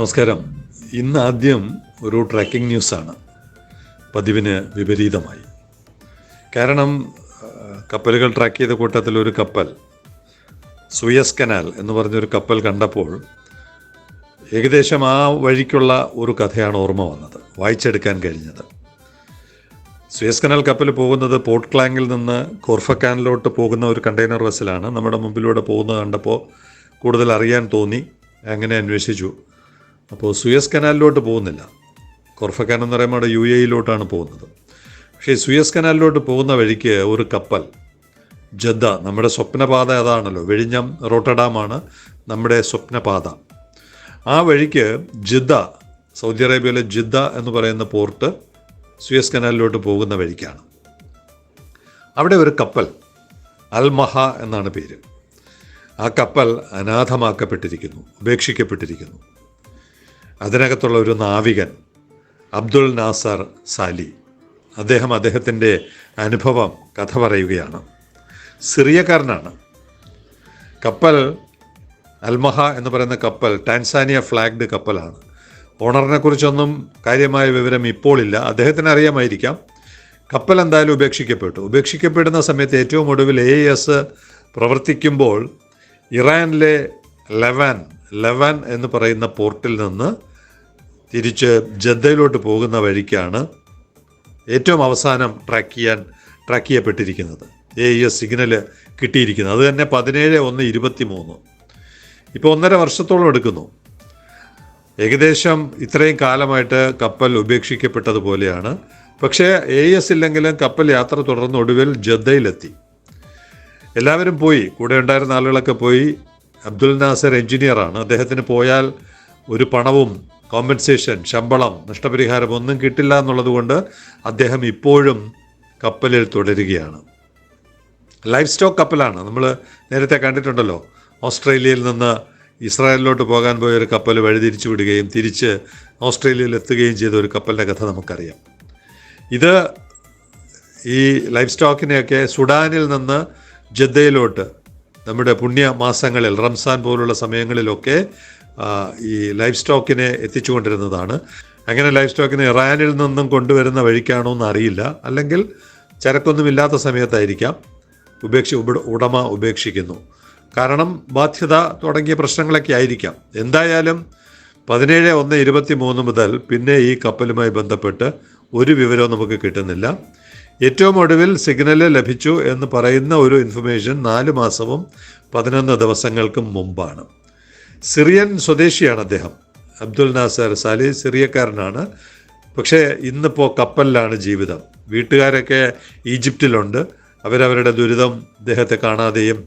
നമസ്കാരം. ഇന്ന് ആദ്യം ഒരു ട്രാക്കിംഗ് ന്യൂസാണ്. പതിവിന് വിപരീതമായി. കാരണം കപ്പലുകൾ ട്രാക്ക് ചെയ്ത കൂട്ടത്തിൽ ഒരു കപ്പൽ സുയസ് കനാൽ എന്ന് പറഞ്ഞൊരു കപ്പൽ കണ്ടപ്പോൾ ഏകദേശം ആ വഴിക്കുള്ള ഒരു കഥയാണ് ഓർമ്മ വന്നത് വായിച്ചെടുക്കാൻ കഴിഞ്ഞത്. സുയസ് കനാൽ കപ്പൽ പോകുന്നത് പോർട്ട് ക്ലാങ്ങിൽ നിന്ന് കോർഫക്കാനിലോട്ട് പോകുന്ന ഒരു കണ്ടെയ്നർ വെസലാണ് നമ്മുടെ മുമ്പിലൂടെ പോകുന്നത് കണ്ടപ്പോൾ കൂടുതൽ അറിയാൻ തോന്നി. അങ്ങനെ അന്വേഷിച്ചു. അപ്പോൾ സുയസ് കനാലിലോട്ട് പോകുന്നില്ല. കൊർഫക്കാൻ എന്ന് പറയുമ്പോൾ അവിടെ യു എയിലോട്ടാണ് പോകുന്നത്. പക്ഷേ സുയസ് കനാലിലോട്ട് പോകുന്ന വഴിക്ക് ഒരു കപ്പൽ ജദ്ദ നമ്മുടെ സ്വപ്നപാത അതാണല്ലോ വെഴിഞ്ഞം റോട്ടഡാമാണ് നമ്മുടെ സ്വപ്നപാത. ആ വഴിക്ക് ജിദ്ദ സൗദി അറേബ്യയിലെ ജിദ്ദ എന്ന് പറയുന്ന പോർട്ട് സുയസ് കനാലിലോട്ട് പോകുന്ന വഴിക്കാണ്. അവിടെ ഒരു കപ്പൽ അൽമഹ എന്നാണ് പേര്. ആ കപ്പൽ അനാഥമാക്കപ്പെട്ടിരിക്കുന്നു ഉപേക്ഷിക്കപ്പെട്ടിരിക്കുന്നു. അതിനകത്തുള്ള ഒരു നാവികൻ അബ്ദുൾ നാസർ സാലി. അദ്ദേഹം അദ്ദേഹത്തിന്റെ അനുഭവം കഥ പറയുകയാണ്. സിറിയക്കാരനാണ്. കപ്പൽ അൽമഹ എന്ന് പറയുന്ന കപ്പൽ ടാൻസാനിയ ഫ്ലാഗ്ഡ് കപ്പലാണ്. ഓണറിനെ കുറിച്ചൊന്നും കാര്യമായ വിവരം ഇപ്പോഴില്ല അദ്ദേഹത്തിന് അറിയാമായിരിക്കാം കപ്പൽ എന്തായാലും ഉപേക്ഷിക്കപ്പെട്ടു. ഉപേക്ഷിക്കപ്പെടുന്ന സമയത്ത് ഏറ്റവും ഒടുവിൽ എ എസ് പ്രവർത്തിക്കുമ്പോൾ ഇറാനിലെ ലെവാൻ ലെവാൻ എന്ന് പറയുന്ന പോർട്ടിൽ നിന്ന് തിരിച്ച് ജദ്ദയിലോട്ട് പോകുന്ന വഴിക്കാണ് ഏറ്റവും അവസാനം ട്രാക്ക് ചെയ്യാൻ ട്രാക്ക് ചെയ്യപ്പെട്ടിരിക്കുന്നത്. എ എസ് സിഗ്നൽ കിട്ടിയിരിക്കുന്നത്. അത് തന്നെ പതിനേഴ് ഒന്ന് ഇരുപത്തി മൂന്ന് ഇപ്പോൾ ഒന്നര വർഷത്തോളം എടുക്കുന്നു. ഏകദേശം ഇത്രയും കാലമായിട്ട് കപ്പൽ ഉപേക്ഷിക്കപ്പെട്ടതുപോലെയാണ്. പക്ഷേ എ എസ് ഇല്ലെങ്കിലും കപ്പൽ യാത്ര തുടർന്ന് ഒടുവിൽ ജദ്ദയിലെത്തി. എല്ലാവരും പോയി. കൂടെ ഉണ്ടായിരുന്ന ആളുകളൊക്കെ പോയി. അബ്ദുൽ നാസർ എഞ്ചിനീയറാണ്. അദ്ദേഹത്തിന് പോയാൽ ഒരു പണവും കോമ്പൻസേഷൻ ശമ്പളം നഷ്ടപരിഹാരം ഒന്നും കിട്ടില്ല എന്നുള്ളതുകൊണ്ട് അദ്ദേഹം ഇപ്പോഴും കപ്പലിൽ തുടരുകയാണ്. ലൈഫ് സ്റ്റോക്ക് കപ്പലാണ്. നമ്മൾ നേരത്തെ കണ്ടിട്ടുണ്ടല്ലോ ഓസ്ട്രേലിയയിൽ നിന്ന് ഇസ്രായേലിലോട്ട് പോകാൻ പോയ ഒരു കപ്പൽ വഴിതിരിച്ചു വിടുകയും തിരിച്ച് ഓസ്ട്രേലിയയിൽ എത്തുകയും ചെയ്ത ഒരു കപ്പലിന്റെ കഥ നമുക്കറിയാം. ഇത് ഈ ലൈഫ് സ്റ്റോക്കിനെയൊക്കെ സുഡാനിൽ നിന്ന് ജദ്ദയിലോട്ട് നമ്മുടെ പുണ്യ മാസങ്ങളിൽ റംസാൻ പോലുള്ള സമയങ്ങളിലൊക്കെ ഈ ലൈഫ് സ്റ്റോക്കിനെ എത്തിച്ചുകൊണ്ടിരുന്നതാണ് അങ്ങനെ ലൈഫ് സ്റ്റോക്കിനെ ഇറാനിൽ നിന്നും കൊണ്ടുവരുന്ന വഴിക്കാണോ എന്ന് അറിയില്ല. അല്ലെങ്കിൽ ചരക്കൊന്നുമില്ലാത്ത സമയത്തായിരിക്കാം ഉപേക്ഷ ഉടമ ഉപേക്ഷിക്കുന്നു. കാരണം ബാധ്യത തുടങ്ങിയ പ്രശ്നങ്ങളൊക്കെ ആയിരിക്കാം. എന്തായാലും പതിനേഴ് ഒന്ന് ഇരുപത്തി മൂന്ന് മുതൽ പിന്നെ ഈ കപ്പലുമായി ബന്ധപ്പെട്ട് ഒരു വിവരവും നമുക്ക് കിട്ടുന്നില്ല. ഏറ്റവും ഒടുവിൽ സിഗ്നൽ ലഭിച്ചു എന്ന് പറയുന്ന ഒരു ഇൻഫർമേഷൻ നാല് മാസവും പതിനൊന്ന് ദിവസങ്ങൾക്കും മുമ്പാണ്. സിറിയൻ സ്വദേശിയാണ് അദ്ദേഹം. അബ്ദുൽ നാസർ സാലി സിറിയക്കാരനാണ്. പക്ഷേ ഇന്നിപ്പോൾ കപ്പലിലാണ് ജീവിതം. വീട്ടുകാരൊക്കെ ഈജിപ്തിലുണ്ട്. അവരവരുടെ ദുരിതം അദ്ദേഹത്തെ കാണാതെയും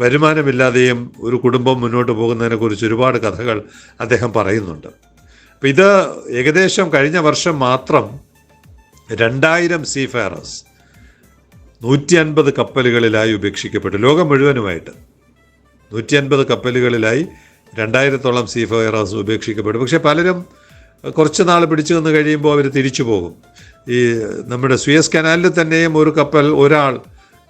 വരുമാനമില്ലാതെയും ഒരു കുടുംബം മുന്നോട്ട് പോകുന്നതിനെക്കുറിച്ച് ഒരുപാട് കഥകൾ അദ്ദേഹം പറയുന്നുണ്ട്. അപ്പം ഇത് ഏകദേശം കഴിഞ്ഞ വർഷം മാത്രം രണ്ടായിരം സീഫെയറേഴ്സ് നൂറ്റി അൻപത് കപ്പലുകളിലായി ഉപേക്ഷിക്കപ്പെട്ടു. ലോകം മുഴുവനുമായിട്ട് നൂറ്റി അൻപത് കപ്പലുകളിലായി രണ്ടായിരത്തോളം സി ഫയറാസ് ഉപേക്ഷിക്കപ്പെടും. പക്ഷേ പലരും കുറച്ച് നാൾ പിടിച്ചു നിന്ന് കഴിയുമ്പോൾ അവർ തിരിച്ചു പോകും. ഈ നമ്മുടെ സുയസ് കനാലിൽ തന്നെയും ഒരു കപ്പൽ ഒരാൾ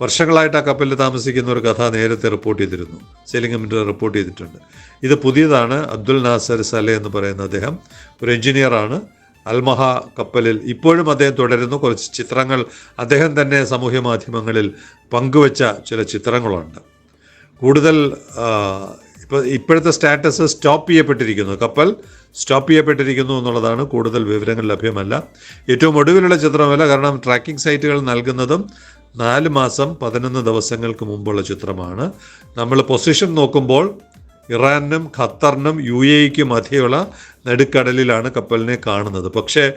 വർഷങ്ങളായിട്ട് ആ കപ്പലിൽ താമസിക്കുന്ന ഒരു കഥ നേരത്തെ റിപ്പോർട്ട് ചെയ്തിരുന്നു. സെലിംഗമിന്റെ റിപ്പോർട്ട് ചെയ്തിട്ടുണ്ട്. ഇത് പുതിയതാണ്. അബ്ദുൽ നാസർ സലെ എന്ന് പറയുന്ന അദ്ദേഹം ഒരു എഞ്ചിനീയറാണ് അൽമഹ കപ്പലിൽ ഇപ്പോഴും അദ്ദേഹം തുടരുന്നു. കുറച്ച് ചിത്രങ്ങൾ അദ്ദേഹം തന്നെ സാമൂഹ്യ മാധ്യമങ്ങളിൽ പങ്കുവച്ച ചില ചിത്രങ്ങളുണ്ട്. കൂടുതൽ ഇപ്പോൾ ഇപ്പോഴത്തെ സ്റ്റാറ്റസ് സ്റ്റോപ്പ് ചെയ്യപ്പെട്ടിരിക്കുന്നു. കപ്പൽ സ്റ്റോപ്പ് ചെയ്യപ്പെട്ടിരിക്കുന്നു എന്നുള്ളതാണ് കൂടുതൽ വിവരങ്ങൾ ലഭ്യമല്ല. ഏറ്റവും ഒടുവിലുള്ള ചിത്രമല്ല കാരണം ട്രാക്കിംഗ് സൈറ്റുകൾ നൽകുന്നതും നാല് മാസം പതിനൊന്ന് ദിവസങ്ങൾക്ക് മുമ്പുള്ള ചിത്രമാണ്. നമ്മൾ പൊസിഷൻ നോക്കുമ്പോൾ ഇറാനും ഖത്തറിനും യു എക്കും മധ്യയുള്ള നടുക്കടലിലാണ് കപ്പലിനെ കാണുന്നത്. പക്ഷേ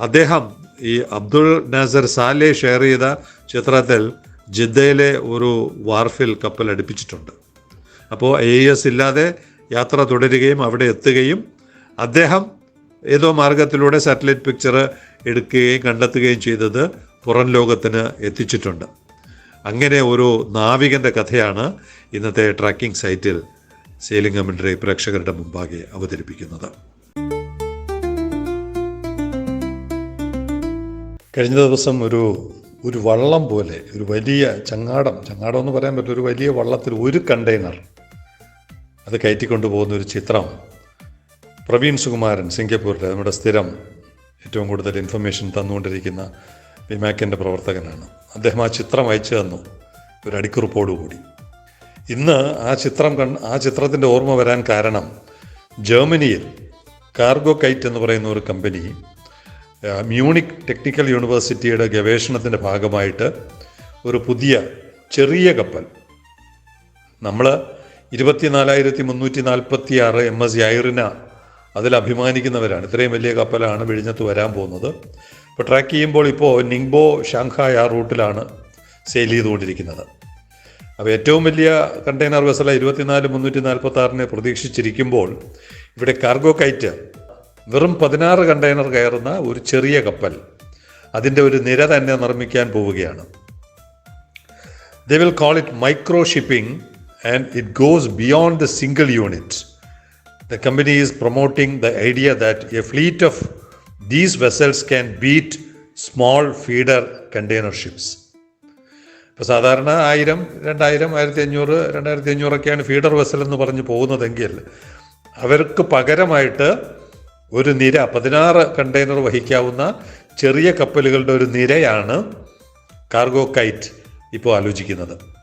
അദ്ദേഹം ഈ അബ്ദുൾ നാസർ സാലെ ഷെയർ ചെയ്ത ചിത്രത്തിൽ ജിദ്ദയിലെ ഒരു വാർഫിൽ കപ്പൽ അടുപ്പിച്ചിട്ടുണ്ട്. അപ്പോൾ എ എസ് ഇല്ലാതെ യാത്ര തുടരുകയും അവിടെ എത്തുകയും അദ്ദേഹം ഏതോ മാർഗത്തിലൂടെ സാറ്റലൈറ്റ് പിക്ചർ എടുക്കുകയും കണ്ടെത്തുകയും ചെയ്തത് പുറം ലോകത്തിന് എത്തിച്ചിട്ടുണ്ട്. അങ്ങനെ ഒരു നാവികന്റെ കഥയാണ് ഇന്നത്തെ ട്രാക്കിംഗ് സൈറ്റിൽ സെയിലിംഗ് കമൻട്രി പ്രേക്ഷകരുടെ മുമ്പാകെ അവതരിപ്പിക്കുന്നത്. കഴിഞ്ഞ ദിവസം ഒരു ഒരു വള്ളം പോലെ ഒരു വലിയ ചങ്ങാടം ചങ്ങാടം എന്ന് പറയാൻ പറ്റും ഒരു വലിയ വള്ളത്തിൽ ഒരു കണ്ടെയ്നർ അത് കയറ്റിക്കൊണ്ടു പോകുന്ന ഒരു ചിത്രം. പ്രവീൺ സുകുമാരൻ സിംഗപ്പൂരിലെ നമ്മുടെ സ്ഥിരം ഏറ്റവും കൂടുതൽ ഇൻഫർമേഷൻ തന്നുകൊണ്ടിരിക്കുന്ന വിമാക്കിന്റെ പ്രവർത്തകനാണ്. അദ്ദേഹം ആ ചിത്രം അയച്ചു തന്നു ഒരു അടിക്കുറിപ്പോടുകൂടി. ഇന്ന് ആ ചിത്രം കൺ ആ ചിത്രത്തിന്റെ ഓർമ്മ വരാൻ കാരണം ജർമ്മനിയിൽ കാർഗോ കൈറ്റ് എന്ന് പറയുന്ന ഒരു കമ്പനി മ്യൂണിക് ടെക്നിക്കൽ യൂണിവേഴ്സിറ്റിയുടെ ഗവേഷണത്തിന്റെ ഭാഗമായിട്ട് ഒരു പുതിയ ചെറിയ കപ്പൽ നമ്മൾ ഇരുപത്തിനാലായിരത്തി മുന്നൂറ്റി നാൽപ്പത്തി ആറ് എം എസ് ഐറിന അതിൽ അഭിമാനിക്കുന്നവരാണ്. ഇത്രയും വലിയ കപ്പലാണ് വിഴിഞ്ഞത്ത് വരാൻ പോകുന്നത്. ഇപ്പോൾ ട്രാക്ക് ചെയ്യുമ്പോൾ ഇപ്പോൾ നിങ്ബോ ഷാങ്ഹായ് ആ റൂട്ടിലാണ് സെയിൽ ചെയ്തുകൊണ്ടിരിക്കുന്നത്. അപ്പോൾ ഏറ്റവും വലിയ കണ്ടെയ്നർ വെസല ഇരുപത്തിനാല് മുന്നൂറ്റി നാൽപ്പത്തി ആറിനെ പ്രതീക്ഷിച്ചിരിക്കുമ്പോൾ ഇവിടെ കാർഗോ കയറ്റ് വെറും പതിനാറ് കണ്ടെയ്നർ കയറുന്ന ഒരു ചെറിയ കപ്പൽ അതിന്റെ ഒരു നിര തന്നെ നിർമ്മിക്കാൻ പോവുകയാണ്. They will call it micro shipping. And it goes beyond the single unit. The company is promoting the idea that a fleet of these vessels can beat small feeder container ships. ഇപ്പോൾ സാധാരണ ആയിരം രണ്ടായിരം ആയിരത്തി അഞ്ഞൂറ് രണ്ടായിരത്തി അഞ്ഞൂറൊക്കെയാണ് feeder vessel എന്ന് പറഞ്ഞ് പോകുന്നതെങ്കിൽ അവർക്ക് പകരമായിട്ട് ഒരു നിര പതിനാറ് കണ്ടെയ്നർ വഹിക്കാവുന്ന ചെറിയ കപ്പലുകളുടെ ഒരു നിരയാണ് കാർഗോ കൈറ്റ് ഇപ്പോൾ ആലോചിക്കുന്നത്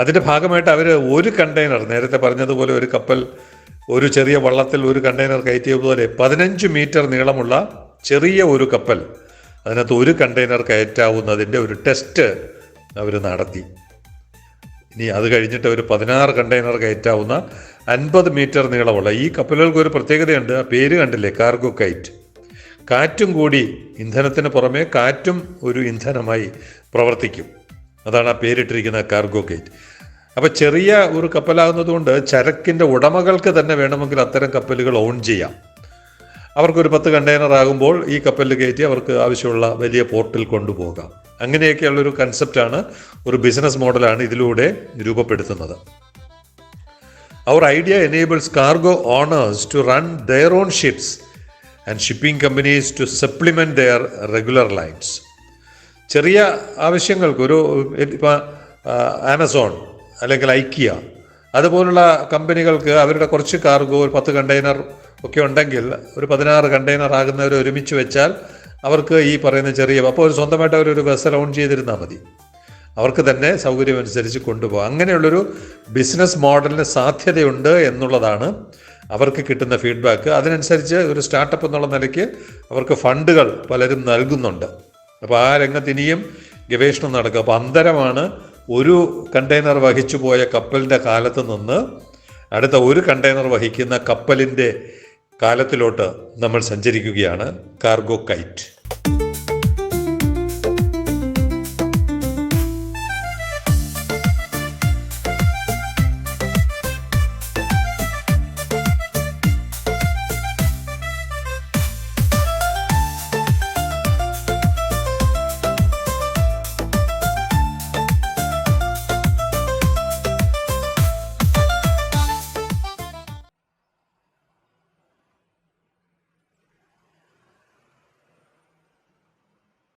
അതിന്റെ ഭാഗമായിട്ട് അവർ ഒരു കണ്ടെയ്നർ നേരത്തെ പറഞ്ഞതുപോലെ ഒരു കപ്പൽ ഒരു ചെറിയ വള്ളത്തിൽ ഒരു കണ്ടെയ്നർ കയറ്റിയതുപോലെ പതിനഞ്ച് മീറ്റർ നീളമുള്ള ചെറിയ ഒരു കപ്പൽ അതിനകത്ത് ഒരു കണ്ടെയ്നർ കയറ്റാവുന്നതിന്റെ ഒരു ടെസ്റ്റ് അവർ നടത്തി. ഇനി അത് കഴിഞ്ഞിട്ട് ഒരു പതിനാറ് കണ്ടെയ്നർ കയറ്റാവുന്ന അൻപത് മീറ്റർ നീളമുള്ള ഈ കപ്പലുകൾക്ക് ഒരു പ്രത്യേകതയുണ്ട് ആ പേര് കണ്ടില്ലേ? Cargo kite. കാറ്റും കൂടി ഇന്ധനത്തിന് പുറമെ കാറ്റും ഒരു ഇന്ധനമായി പ്രവർത്തിക്കും. അതാണ് ആ പേരിട്ടിരിക്കുന്ന കാർഗോ ഗേറ്റ്. അപ്പോൾ ചെറിയ ഒരു കപ്പലാകുന്നതുകൊണ്ട് ചരക്കിന്റെ ഉടമകൾക്ക് തന്നെ വേണമെങ്കിൽ അത്തരം കപ്പലുകൾ ഓൺ ചെയ്യാം. അവർക്കൊരു പത്ത് കണ്ടെയ്നർ ആകുമ്പോൾ ഈ കപ്പലിൽ കയറ്റി അവർക്ക് ആവശ്യമുള്ള വലിയ പോർട്ടിൽ കൊണ്ടുപോകാം. അങ്ങനെയൊക്കെയുള്ളൊരു കൺസെപ്റ്റാണ് ഒരു ബിസിനസ് മോഡലാണ് ഇതിലൂടെ രൂപപ്പെടുത്തുന്നത്. അവർ idea enables cargo owners to run their own ships and shipping companies to supplement their regular lines ചെറിയ ആവശ്യങ്ങൾക്ക് ഒരു ഇപ്പം ആമസോൺ അല്ലെങ്കിൽ ഐക്കിയ അതുപോലുള്ള കമ്പനികൾക്ക് അവരുടെ കുറച്ച് കാർഗോ ഒരു പത്ത് കണ്ടെയ്നർ ഒക്കെ ഉണ്ടെങ്കിൽ ഒരു പതിനാറ് കണ്ടെയ്നർ ആകുന്നവർ ഒരുമിച്ച് വെച്ചാൽ അവർക്ക് ഈ പറയുന്ന ചെറിയ അപ്പോൾ ഒരു സ്വന്തമായിട്ട് അവരൊരു ബസ് ഓൺ ചെയ്തിരുന്നാൽ മതി. അവർക്ക് തന്നെ സൗകര്യമനുസരിച്ച് കൊണ്ടുപോകാം. അങ്ങനെയുള്ളൊരു ബിസിനസ് മോഡലിന് സാധ്യതയുണ്ട് എന്നുള്ളതാണ് അവർക്ക് കിട്ടുന്ന ഫീഡ്ബാക്ക് അതിനനുസരിച്ച് ഒരു സ്റ്റാർട്ടപ്പ് എന്നുള്ള നിലയ്ക്ക് അവർക്ക് ഫണ്ടുകൾ പലരും നൽകുന്നുണ്ട്. അപ്പോൾ ആ രംഗത്ത് ഇനിയും ഗവേഷണം നടക്കുക. അപ്പോൾ അന്തരമാണ് ഒരു കണ്ടെയ്നർ വഹിച്ചു പോയ കപ്പലിന്റെ കാലത്ത് നിന്ന് അടുത്ത ഒരു കണ്ടെയ്നർ വഹിക്കുന്ന കപ്പലിന്റെ കാലത്തിലോട്ട് നമ്മൾ സഞ്ചരിക്കുകയാണ്. Cargo kite.